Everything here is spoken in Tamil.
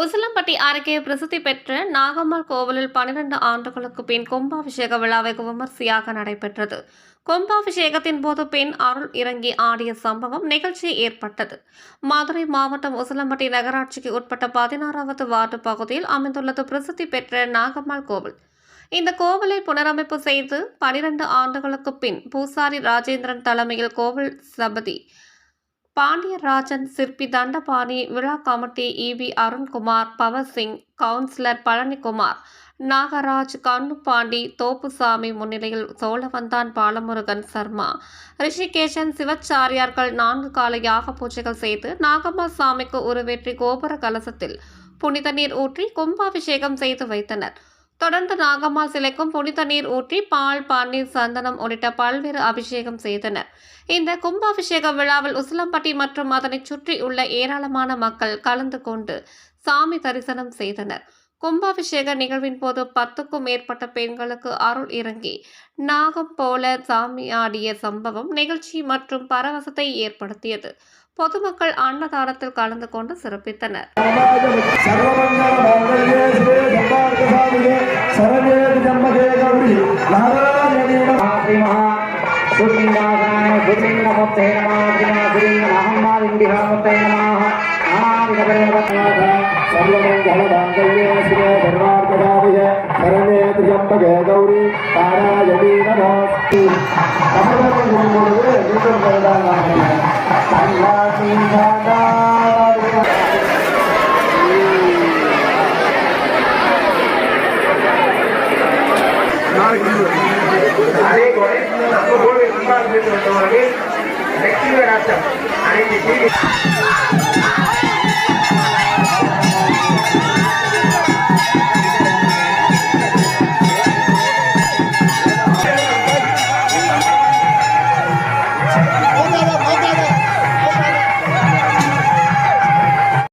உசிலம்பட்டி அருகே பிரசித்தி பெற்ற நாகம்மாள் கோவிலில் பனிரெண்டு ஆண்டுகளுக்கு பின் கும்பாபிஷேக விழா வெகு விமர்சையாக நடைபெற்றது. கும்பாபிஷேகத்தின் போது பெண் அருள் இறங்கி ஆடிய சம்பவம் நிகழ்ச்சி ஏற்பட்டது. மதுரை மாவட்டம் உசிலம்பட்டி நகராட்சிக்கு உட்பட்ட பதினாறாவது வார்டு பகுதியில் அமைந்துள்ளது பிரசித்தி பெற்ற நாகம்மாள் கோவில். இந்த கோவிலை புனரமைப்பு செய்து பனிரெண்டு ஆண்டுகளுக்கு பின் பூசாரி ராஜேந்திரன் தலைமையில் கோவில் சபதி பாண்டியராஜன் சிற்பி தண்டபாணி விழா committee EV Arunkumar power Singh councillor Palanikumar Nagaraj Kannupandi Thoppusamy முன்னிலையில் சோழவந்தான் பாலமுருகன் சர்மா. ரிஷிகேஷன் சிவச்சாரியார்கள் நான்கு கால யாக பூஜைகள் செய்து நாகம்மா சாமிக்கு உருவேற்றி கோபுர கலசத்தில் புனித நீர் ஊற்றி கும்பாபிஷேகம் செய்து வைத்தனர். தொடர்ந்து நாகம்மாள் சிலைக்கும் புனித நீர் ஊற்றி பால் பன்னீர் சந்தனம் உள்ளிட்ட பல்வேறு அபிஷேகம் செய்தனர். இந்த கும்பாபிஷேக விழாவில் உசிலம்பட்டி மற்றும் அதனைச் சுற்றியுள்ள ஏராளமான மக்கள் கலந்து கொண்டு சாமி தரிசனம் செய்தனர். கும்பாபிஷேக நிகழ்வின் போது பத்துக்கும் மேற்பட்ட பெண்களுக்கு அருள் இறங்கி நாகம் போல சாமி ஆடிய சம்பவம் நிகழ்ச்சி மற்றும் பரவசத்தை ஏற்படுத்தியது. பொதுமக்கள் அன்னதானத்தில் கலந்து கொண்டு சிறப்பித்தனர். குருவிந்தாசாய குருவிந்தமத்தை நமாதினா குருவிந்த அகம்மாவின் பிகாமத்தை நமாக கௌரி தாராயணி நமோ தமிழகம் சொல்லும்போது மீண்டும் சொல்றாங்க Gracias. చేసినటువంటి వ్యక్తుల రాష్ట్రం అనేది